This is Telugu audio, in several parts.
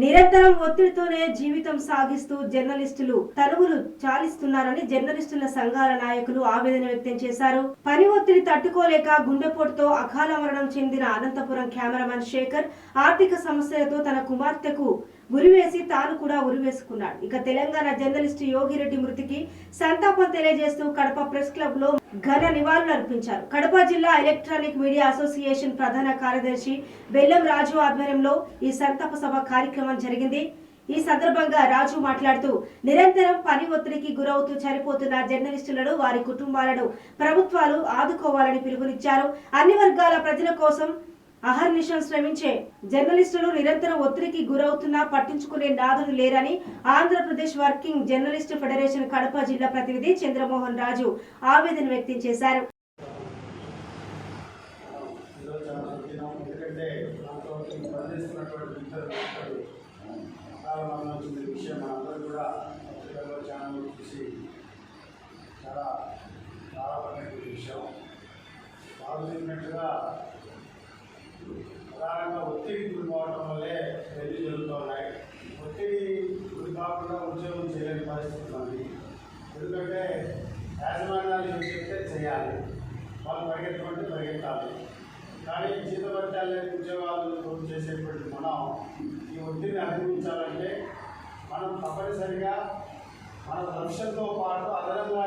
నిరంతరం ఒత్తిడితోనే జీవితం సాగిస్తూ జర్నలిస్టులు తనువులు చాలిస్తున్నారని జర్నలిస్టుల సంఘాల నాయకులు ఆవేదన వ్యక్తం చేశారు. పని ఒత్తిడి తట్టుకోలేక గుండెపోటుతో అకాల మరణం చెందిన అనంతపురం కెమెరామన్ శేఖర్ ఆర్థిక సమస్యలతో తన కుమార్తెకు ఉరివేసి తాను కూడా ఉరివేసుకున్నాడు. ఇక తెలంగాణ జర్నలిస్టు యోగిరెడ్డి మృతికి సంతాపం తెలియజేస్తూ కడప ప్రెస్ క్లబ్లో ఘన నివాళులు అర్పించారు. కడప జిల్లా ఎలక్ట్రానిక్ మీడియా అసోసియేషన్ ప్రధాన కార్యదర్శి బెల్లం రాజు ఆధ్వర్యంలో ఈ సంతాప సభ కార్యక్రమం జరిగింది. ఈ సందర్భంగా రాజు మాట్లాడుతూ నిరంతరం పని ఒత్తిడికి గురవుతూ చనిపోతున్న జర్నలిస్టులను వారి కుటుంబాలను ప్రభుత్వాలు ఆదుకోవాలని పిలుపునిచ్చారు. అన్ని వర్గాల ప్రజల కోసం అహర్నిశం శ్రమించే జర్నలిస్టులు నిరంతరం ఒత్తిడికి గురవుతున్నా పట్టించుకునే నాదులు లేరని Andhra Pradesh working journalist federation Kadapa జిల్లా ప్రతినిధి చంద్రమోహన్ రాజు ఆవేదన వ్యక్తం చేశారు. చాలా విషయం. ప్రధానంగా ఒత్తిడి గురిపోవటం వల్లే పెళ్ళి జరుగుతున్నాయి ఒత్తిడి గురి కాకుండా ఉద్యోగం చేయలేని పరిస్థితులు ఉంది ఎందుకంటే యాజమాన్యాలు ఏం చెప్తే చేయాలి. వాళ్ళు పరిగెత్తమంటే పరిగెత్తాలి. కానీ జీతభత్యాలు లేని ఉద్యోగాలు పూర్తి చేసేటువంటి మనం ఈ ఒత్తిడిని అధిగమించాలంటే మనం తప్పనిసరిగా మన లక్ష్యంతో పాటు అదనంగా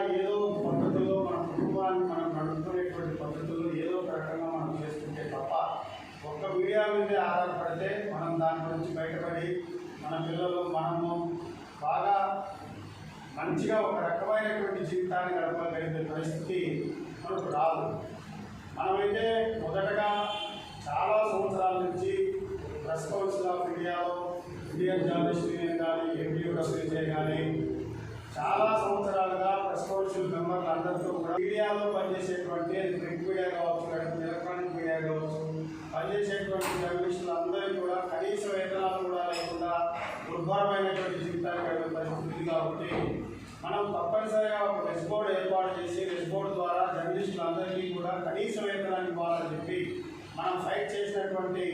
మీడియా మీదే ఆధారపడితే మనం దాని గురించి బయటపడి మన పిల్లలు మనము బాగా మంచిగా ఒక రకమైనటువంటి జీవితాన్ని గడపగలిగే పరిస్థితి మనకు రాదు. మనమైతే మొదటగా చాలా సంవత్సరాల నుంచి ప్రెస్ కౌన్సిల్ ఆఫ్ ఇండియాలో ఇండియన్ జర్నలిస్ట్ యూనియన్ కానీ ఎంపీయూడబ్ల్యూజే కానీ చాలా సంవత్సరాలుగా ప్రెస్ కౌన్సిల్ మెంబర్లు అందరితో కూడా మీడియాలో పనిచేసేటువంటి ప్రింట్ మీడియా కావచ్చు లేకపోతే ఎలక్ట్రానిక్ మీడియా కావచ్చు పనిచేసేటువంటి జర్నలిస్టులు అందరికీ కూడా కనీస వేతనాలు కూడా లేకుండా దుర్భరమైనటువంటి జీవితానికి గడిపే పరిస్థితి ఉంది కాబట్టి మనం తప్పనిసరిగా ఒక రెస్ బోర్డు ఏర్పాటు చేసి రెస్ బోర్డు ద్వారా జర్నలిస్టులందరికీ కూడా కనీస వేతనాన్ని ఇవ్వాలని చెప్పి మనం ఫైట్ చేసినటువంటి